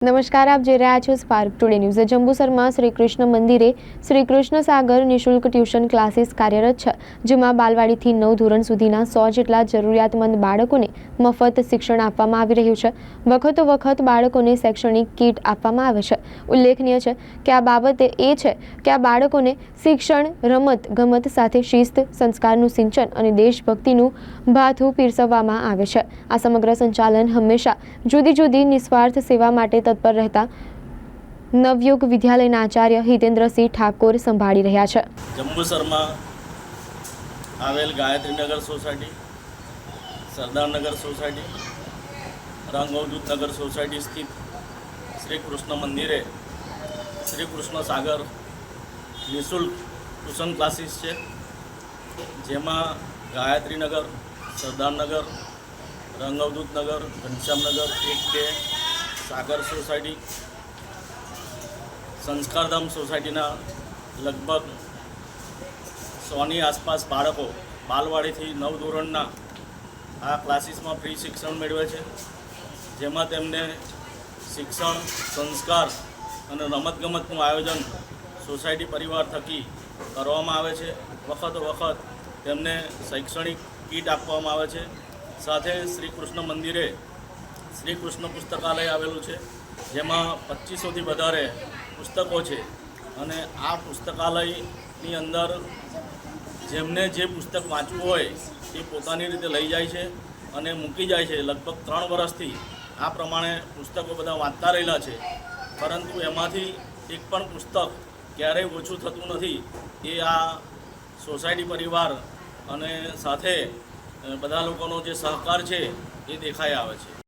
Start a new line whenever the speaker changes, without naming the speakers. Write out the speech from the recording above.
નમસ્કાર, આપ જોઈ રહ્યા છો સ્પાર્ક ટુડે ન્યૂઝ જંબુસરમાં શ્રી કૃષ્ણ મંદિરે શ્રી કૃષ્ણ સાગર નિઃશુલ્ક ટ્યુશન ક્લાસીસ કાર્યરત છે, જેમાં બાલવાડીથી નવ ધોરણ સુધીના સો જેટલા જરૂરિયાતમંદ બાળકોને મફત શિક્ષણ આપવામાં આવી રહ્યું છે. વખતો વખત બાળકોને શૈક્ષણિક કીટ આપવામાં આવે છે. ઉલ્લેખનીય છે કે આ બાબતે એ છે કે આ બાળકોને શિક્ષણ, રમત, ગમત સાથે શિસ્ત, સંસ્કારનું સિંચન અને દેશભક્તિનું ભાથું પીરસવામાં આવે છે. આ સમગ્ર સંચાલન હંમેશા જુદી જુદી નિસ્વાર્થ સેવા માટે તત્પર રહેતા નવયુગ વિદ્યાલયના આચાર્ય હિતેન્દ્રસિંહ ઠાકોર સંભાળી રહ્યા છે.
જંબુસરમાં આવેલ Gayatrinagar society, Sardarnagar society Rangavdhutnagar society સ્થિત શ્રી કૃષ્ણ મંદિરે શ્રી કૃષ્ણ સાગર નિઃશુલ્ક ટ્યુશન ક્લાસીસ છે. જેમાં ગાયત્રીનગર, સરદારનગર રંગઅવધૂતનગર ઘનશ્યામનગર, એક બે સાગર સોસાયટી, સંસ્કારધામ સોસાયટીના લગભગ સોની આસપાસ બાળકો બાલવાડીથી નવ ધોરણના આ ક્લાસીસમાં ફ્રી શિક્ષણ મેળવે છે. જેમાં તેમને શિક્ષણ, સંસ્કાર અને રમતગમતનું આયોજન સોસાયટી પરિવાર થકી કરવામાં આવે છે. વખત વખત તેમને શૈક્ષણિક કીટ આપવામાં આવે છે. સાથે શ્રી કૃષ્ણ મંદિરે શ્રી કૃષ્ણ પુસ્તકાલય આવેલું છે, જેમાં પચીસોથી વધારે પુસ્તકો છે. અને આ પુસ્તકાલયની અંદર જેમને જે પુસ્તક વાંચવું હોય, એ પોતાની રીતે લઈ જાય છે અને મૂકી જાય છે. લગભગ ત્રણ વર્ષથી આ પ્રમાણે પુસ્તકો બધા વાંચતા રહેલા છે. પરંતુ એમાંથી એક પણ પુસ્તક ક્યારેય ઓછું થતું નથી. એ આ સોસાયટી પરિવાર અને સાથે બધા લોકોનો જે સહકાર છે, એ દેખાઈ આવે છે.